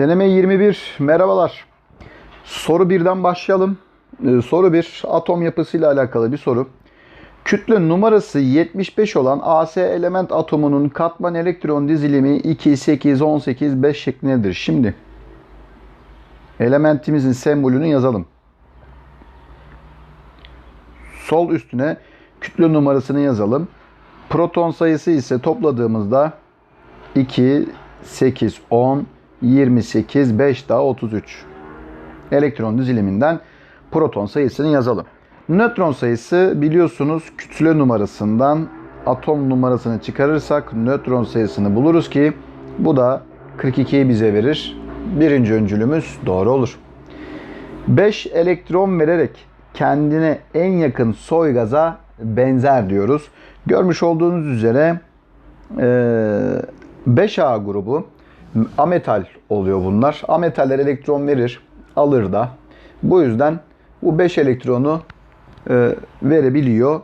Deneme 21. Merhabalar. Soru birden başlayalım. Ee, soru 1. Atom yapısıyla alakalı bir soru. Kütle numarası 75 olan AS element atomunun katman elektron dizilimi 2, 8, 18, 5 şeklindedir. Şimdi elementimizin sembolünü yazalım. Sol üstüne kütle numarasını yazalım. Proton sayısı ise topladığımızda 2, 8, 10, 28, 5 daha 33. Elektron diziliminden proton sayısını yazalım. Nötron sayısı biliyorsunuz kütle numarasından atom numarasını çıkarırsak nötron sayısını buluruz ki bu da 42'yi bize verir. Birinci öncülümüz doğru olur. 5 elektron vererek kendine en yakın soy gaza benzer diyoruz. Görmüş olduğunuz üzere 5A grubu ametal oluyor bunlar. Ametaller elektron verir, alır da. Bu yüzden bu 5 elektronu e, verebiliyor.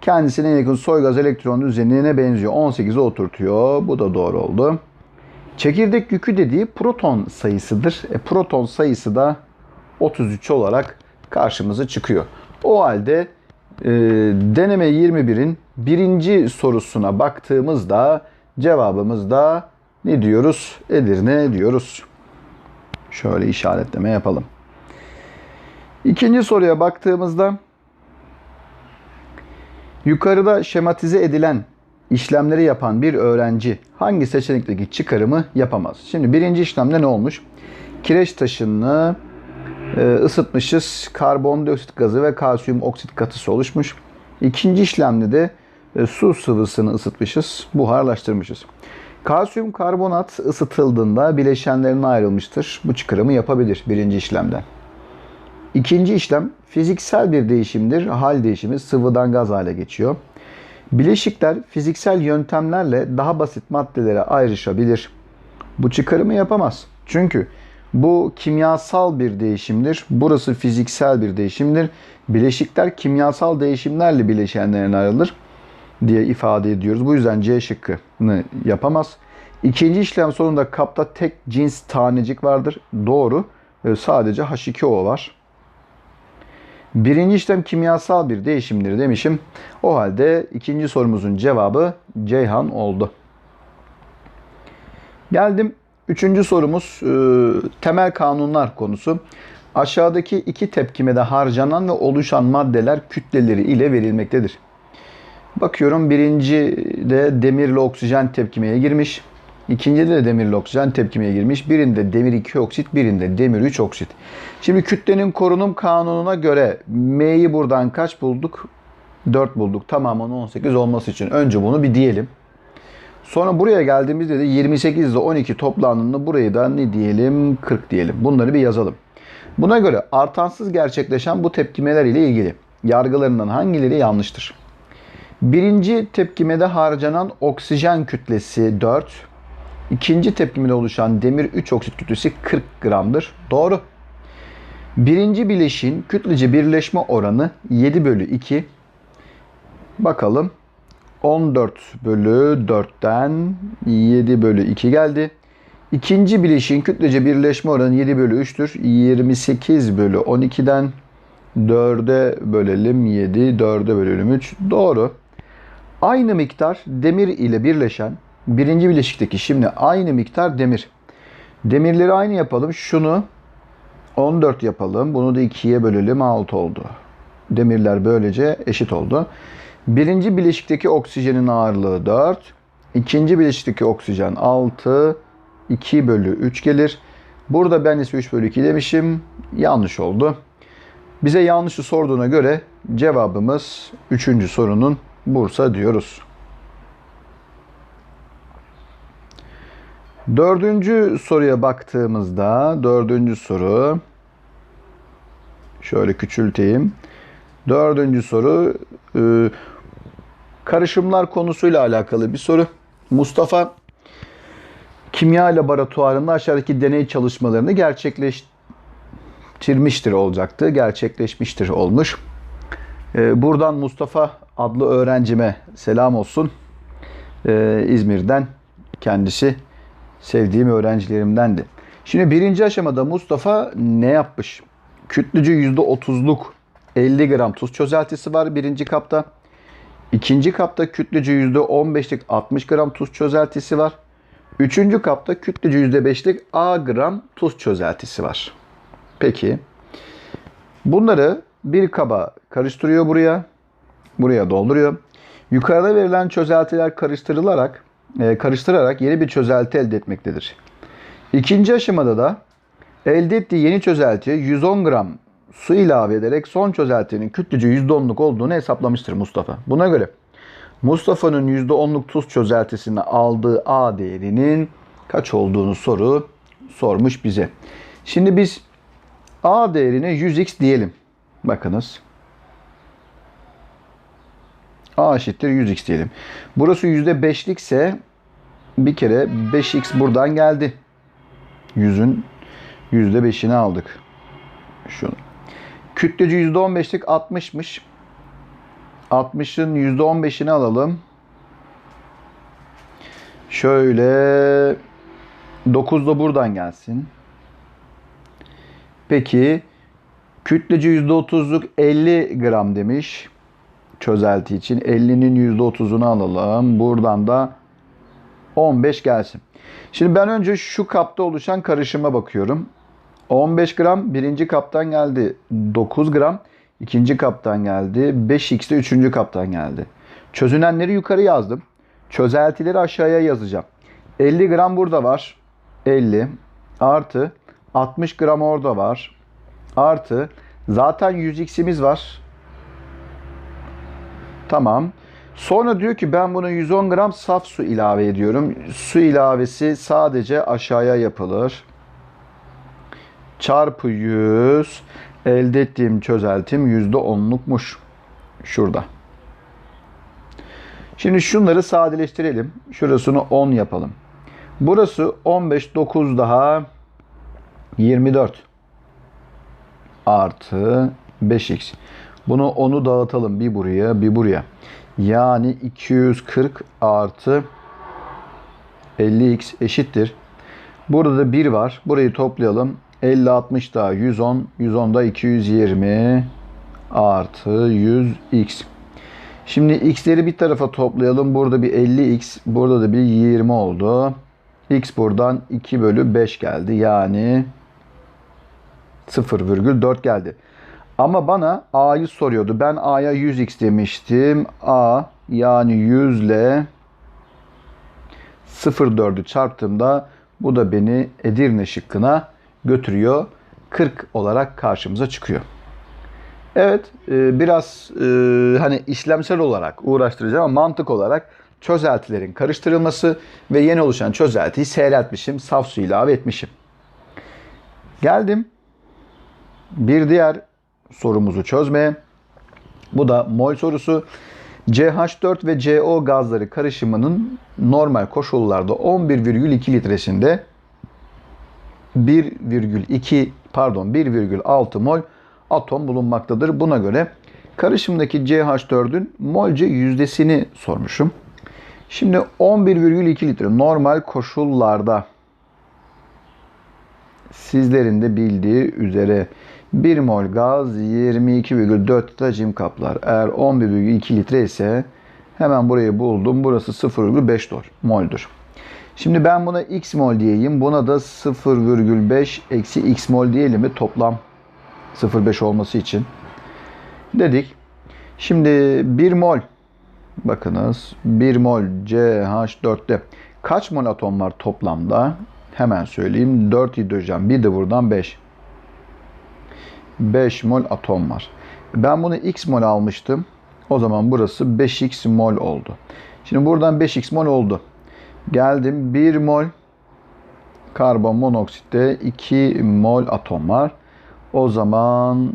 Kendisine en yakın soy gaz elektron düzenine benziyor. 18'e oturtuyor. Bu da doğru oldu. Çekirdek yükü dediği proton sayısıdır. E, proton sayısı da 33 olarak karşımıza çıkıyor. O halde e, deneme 21'in birinci sorusuna baktığımızda cevabımız da ne diyoruz? Edirne diyoruz. Şöyle işaretleme yapalım. İkinci soruya baktığımızda yukarıda şematize edilen işlemleri yapan bir öğrenci hangi seçenekteki çıkarımı yapamaz? Şimdi birinci işlemde ne olmuş? Kireç taşını e, ısıtmışız. Karbondioksit gazı ve kalsiyum oksit katısı oluşmuş. İkinci işlemde de e, su sıvısını ısıtmışız. Buharlaştırmışız. Kalsiyum karbonat ısıtıldığında bileşenlerine ayrılmıştır. Bu çıkarımı yapabilir birinci işlemden. İkinci işlem fiziksel bir değişimdir. Hal değişimi sıvıdan gaz hale geçiyor. Bileşikler fiziksel yöntemlerle daha basit maddelere ayrışabilir. Bu çıkarımı yapamaz. Çünkü bu kimyasal bir değişimdir. Burası fiziksel bir değişimdir. Bileşikler kimyasal değişimlerle bileşenlerine ayrılır diye ifade ediyoruz. Bu yüzden C şıkkını yapamaz. İkinci işlem sonunda kapta tek cins tanecik vardır. Doğru. Ee, Sadece H2O var. Birinci işlem kimyasal bir değişimdir demişim. O halde ikinci sorumuzun cevabı Ceyhan oldu. Geldim üçüncü sorumuz e, temel kanunlar konusu. Aşağıdaki iki tepkimede harcanan ve oluşan maddeler kütleleri ile verilmektedir. Bakıyorum birinci de demirle oksijen tepkimeye girmiş. İkincide de demirle oksijen tepkimeye girmiş. Birinde demir 2 oksit, birinde demir 3 oksit. Şimdi kütlenin korunum kanununa göre M'yi buradan kaç bulduk? 4 bulduk. Tamamının 18 olması için önce bunu bir diyelim. Sonra buraya geldiğimizde de 28 ile 12 toplandığında burayı da ne diyelim? 40 diyelim. Bunları bir yazalım. Buna göre artansız gerçekleşen bu tepkimeler ile ilgili yargılarından hangileri yanlıştır? Birinci tepkimede harcanan oksijen kütlesi 4. İkinci tepkimede oluşan demir 3 oksit kütlesi 40 gramdır. Doğru. Birinci bileşin kütlece birleşme oranı 7 bölü 2. Bakalım. 14 bölü 4'ten 7 bölü 2 geldi. İkinci bileşin kütlece birleşme oranı 7 bölü 3'tür. 28 bölü 12'den 4'e bölelim 7, 4'e bölelim 3. Doğru. Aynı miktar demir ile birleşen birinci bileşikteki şimdi aynı miktar demir. Demirleri aynı yapalım. Şunu 14 yapalım. Bunu da 2'ye bölelim 6 oldu. Demirler böylece eşit oldu. Birinci bileşikteki oksijenin ağırlığı 4. İkinci bileşikteki oksijen 6. 2 bölü 3 gelir. Burada ben ise 3 bölü 2 demişim. Yanlış oldu. Bize yanlışı sorduğuna göre cevabımız 3. sorunun Bursa diyoruz. Dördüncü soruya baktığımızda dördüncü soru şöyle küçülteyim. Dördüncü soru e, karışımlar konusuyla alakalı bir soru. Mustafa kimya laboratuvarında aşağıdaki deney çalışmalarını gerçekleştirmiştir olacaktı. Gerçekleşmiştir olmuş. E, buradan Mustafa adlı öğrencime selam olsun. E, İzmir'den kendisi sevdiğim öğrencilerimdendi. Şimdi birinci aşamada Mustafa ne yapmış? Kütlücü %30'luk 50 gram tuz çözeltisi var birinci kapta. İkinci kapta kütlücü %15'lik 60 gram tuz çözeltisi var. Üçüncü kapta kütlücü %5'lik A gram tuz çözeltisi var. Peki bunları bir kaba karıştırıyor buraya. Buraya dolduruyor. Yukarıda verilen çözeltiler karıştırılarak e, karıştırarak yeni bir çözelti elde etmektedir. İkinci aşamada da elde ettiği yeni çözeltiye 110 gram su ilave ederek son çözeltinin kütlücü %10'luk olduğunu hesaplamıştır Mustafa. Buna göre Mustafa'nın %10'luk tuz çözeltisini aldığı A değerinin kaç olduğunu soru sormuş bize. Şimdi biz A değerine 100x diyelim. Bakınız. A eşittir 100x diyelim. Burası %5'likse bir kere 5x buradan geldi. 100'ün %5'ini aldık. Şunu. Kütleci %15'lik 60'mış. 60'ın %15'ini alalım. Şöyle 9 da buradan gelsin. Peki kütleci %30'luk 50 gram demiş. Çözelti için 50'nin %30'unu alalım. Buradan da 15 gelsin. Şimdi ben önce şu kapta oluşan karışıma bakıyorum. 15 gram birinci kaptan geldi. 9 gram ikinci kaptan geldi. 5x de üçüncü kaptan geldi. Çözünenleri yukarı yazdım. Çözeltileri aşağıya yazacağım. 50 gram burada var. 50 artı 60 gram orada var. Artı zaten 100x'imiz var. Tamam. Sonra diyor ki ben buna 110 gram saf su ilave ediyorum. Su ilavesi sadece aşağıya yapılır. Çarpı 100 elde ettiğim çözeltim %10'lukmuş. Şurada. Şimdi şunları sadeleştirelim. Şurasını 10 yapalım. Burası 15, 9 daha 24 artı 5x. Bunu 10'u dağıtalım. Bir buraya, bir buraya. Yani 240 artı 50x eşittir. Burada da 1 var. Burayı toplayalım. 50, 60 daha 110. 110 da 220 artı 100x. Şimdi x'leri bir tarafa toplayalım. Burada bir 50x. Burada da bir 20 oldu. x buradan 2 bölü 5 geldi. Yani 0,4 geldi. Ama bana a'yı soruyordu. Ben a'ya 100x demiştim. a yani 100 ile 0,4'ü çarptığımda bu da beni Edirne şıkkına götürüyor. 40 olarak karşımıza çıkıyor. Evet e, biraz e, hani işlemsel olarak uğraştıracağım ama mantık olarak çözeltilerin karıştırılması ve yeni oluşan çözeltiyi seyreltmişim. Saf su ilave etmişim. Geldim bir diğer sorumuzu çözmeye. Bu da mol sorusu. CH4 ve CO gazları karışımının normal koşullarda 11,2 litresinde 1,2 pardon 1,6 mol atom bulunmaktadır. Buna göre karışımdaki CH4'ün molce yüzdesini sormuşum. Şimdi 11,2 litre normal koşullarda sizlerin de bildiği üzere 1 mol gaz 22,4 hacim kaplar. Eğer 11,2 litre ise hemen burayı buldum. Burası 0,5 mol'dur. Şimdi ben buna x mol diyeyim. Buna da 0,5 eksi x mol diyelim mi? Toplam 0,5 olması için. Dedik. Şimdi 1 mol bakınız 1 mol CH4'te kaç mol atom var toplamda? Hemen söyleyeyim. 4 hidrojen. Bir de buradan 5. 5 mol atom var. Ben bunu x mol almıştım. O zaman burası 5x mol oldu. Şimdi buradan 5x mol oldu. Geldim 1 mol karbon monoksitte 2 mol atom var. O zaman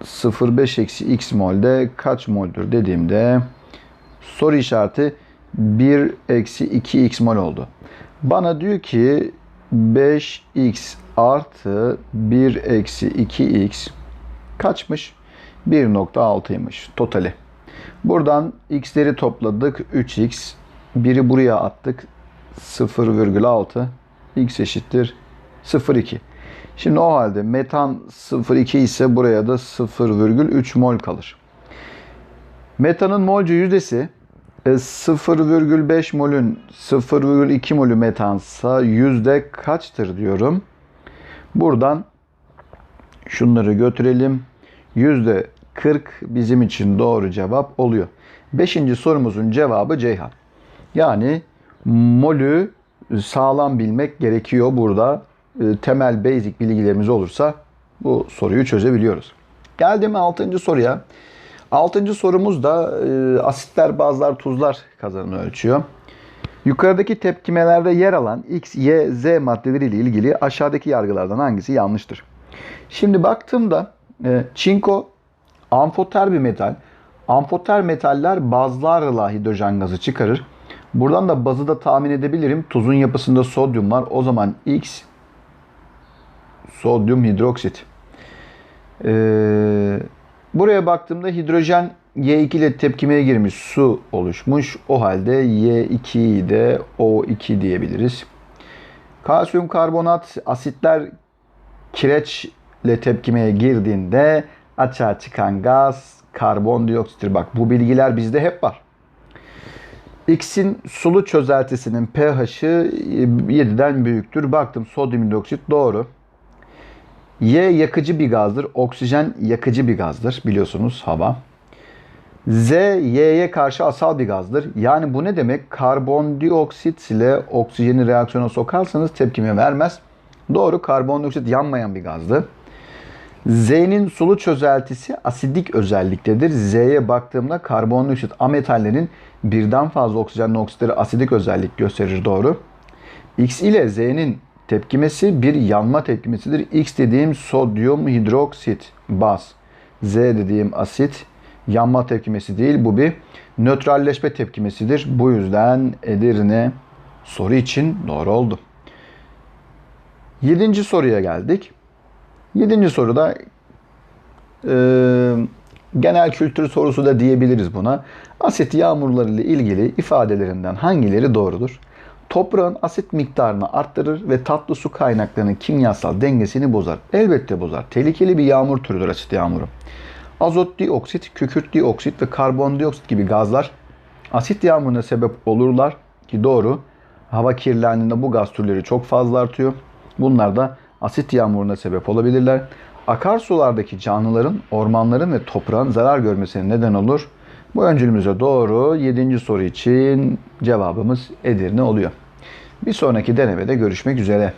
0,5 eksi x molde kaç moldür dediğimde soru işareti 1 eksi 2x mol oldu. Bana diyor ki 5x artı 1 eksi 2x kaçmış? 1.6'ymış totali. Buradan x'leri topladık. 3x. Biri buraya attık. 0,6. x eşittir 0,2. Şimdi o halde metan 0,2 ise buraya da 0,3 mol kalır. Metanın molcu yüzdesi 0,5 molün 0,2 molü metansa yüzde kaçtır diyorum. Buradan şunları götürelim. Yüzde 40 bizim için doğru cevap oluyor. Beşinci sorumuzun cevabı Ceyhan. Yani molü sağlam bilmek gerekiyor burada. E, Temel basic bilgilerimiz olursa bu soruyu çözebiliyoruz. Geldim 6. soruya. 6. sorumuz da e, asitler, bazlar, tuzlar kazanını ölçüyor. Yukarıdaki tepkimelerde yer alan X, Y, Z maddeleri ile ilgili aşağıdaki yargılardan hangisi yanlıştır? Şimdi baktığımda e, çinko amfoter bir metal. Amfoter metaller bazlarla hidrojen gazı çıkarır. Buradan da bazı da tahmin edebilirim. Tuzun yapısında sodyum var. O zaman X sodyum hidroksit. Ee, buraya baktığımda hidrojen Y2 ile tepkimeye girmiş su oluşmuş. O halde Y2'yi de O2 diyebiliriz. Kalsiyum karbonat asitler kireçle tepkimeye girdiğinde açığa çıkan gaz karbondioksittir. Bak bu bilgiler bizde hep var. X'in sulu çözeltisinin pH'i 7'den büyüktür. Baktım sodyum hidroksit doğru. Y yakıcı bir gazdır. Oksijen yakıcı bir gazdır. Biliyorsunuz hava. Z, Y'ye karşı asal bir gazdır. Yani bu ne demek? Karbondioksit ile oksijeni reaksiyona sokarsanız tepkime vermez. Doğru karbondioksit yanmayan bir gazdı. Z'nin sulu çözeltisi asidik özelliktedir. Z'ye baktığımda karbondioksit ametallerin birden fazla oksijenli oksitleri asidik özellik gösterir doğru. X ile Z'nin tepkimesi bir yanma tepkimesidir. X dediğim sodyum hidroksit baz. Z dediğim asit yanma tepkimesi değil. Bu bir nötralleşme tepkimesidir. Bu yüzden Edirne soru için doğru oldu. Yedinci soruya geldik. Yedinci soruda e, genel kültür sorusu da diyebiliriz buna. Asit yağmurları ile ilgili ifadelerinden hangileri doğrudur? Toprağın asit miktarını arttırır ve tatlı su kaynaklarının kimyasal dengesini bozar. Elbette bozar. Tehlikeli bir yağmur türüdür asit yağmuru. Azot dioksit, kükürt dioksit ve karbondioksit gibi gazlar asit yağmuruna sebep olurlar ki doğru. Hava kirlendiğinde bu gaz türleri çok fazla artıyor. Bunlar da asit yağmuruna sebep olabilirler. Akarsulardaki canlıların, ormanların ve toprağın zarar görmesine neden olur. Bu öncülümüze doğru 7. soru için cevabımız Edirne oluyor. Bir sonraki denemede görüşmek üzere.